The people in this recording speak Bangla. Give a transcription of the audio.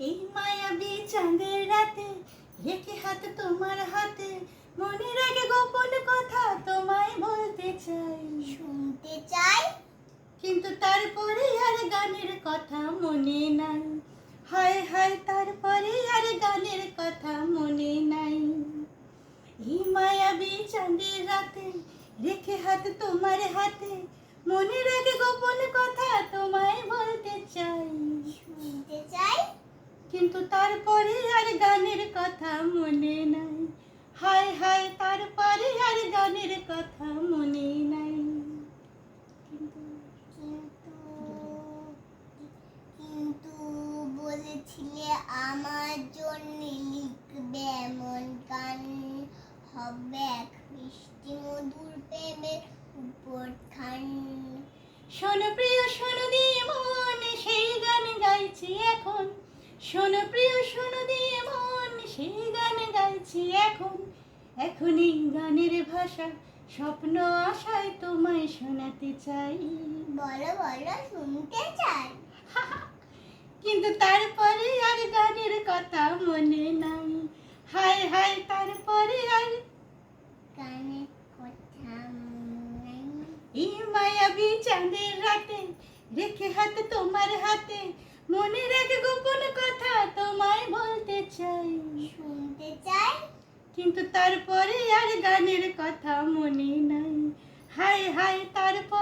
এই মায়াবী চাঁদের রাতে রেখে হাত তোমার হাতে। মনে রাখে গোপন কথা তোমায় বলতে চাই। শুনতে চাই? কিন্তু তারপরে আর গানের কথা মনে নাই। হায় হায় তারপরে আর গানের কথা মনে নাই। এই মায়াবী চাঁদের রাতে রেখে হাত তোমার হাতে। মনে রাখে গোপন কথা তোমায় বলতে চাই শুনতে চাই কিন্তু তারপরে আর গানের কথা মনে নাই। হায় হায়, তারপরে আর গানের কথা মনে নাই। কিন্তু বলেছিলে আমার জন্য লিখবে এমন গান। হবে এক মিষ্টি মধুর প্রেমের উপর খান। শোনো প্রিয় শোনো প্রিয় শোনো দিয়ে মন সেই গান গাইছি এখন। এখন এই গানের ভাষা স্বপ্ন আশায় তোমায় শোনাতে চাই। বলো বলো শুনতে চাই। কিন্তু তারপরে আর গানের কথা মনে নাই। হায় হায় তারপরে আর গানের কথা এই মায়াবী চাঁদের রাতে রেখে হাত তোমার হাতে। মনে রেখে গোপন চাই। শুনতে চাই। কিন্তু তারপরে আর গানের কথা মনে নাই। হায় হায় তারপরে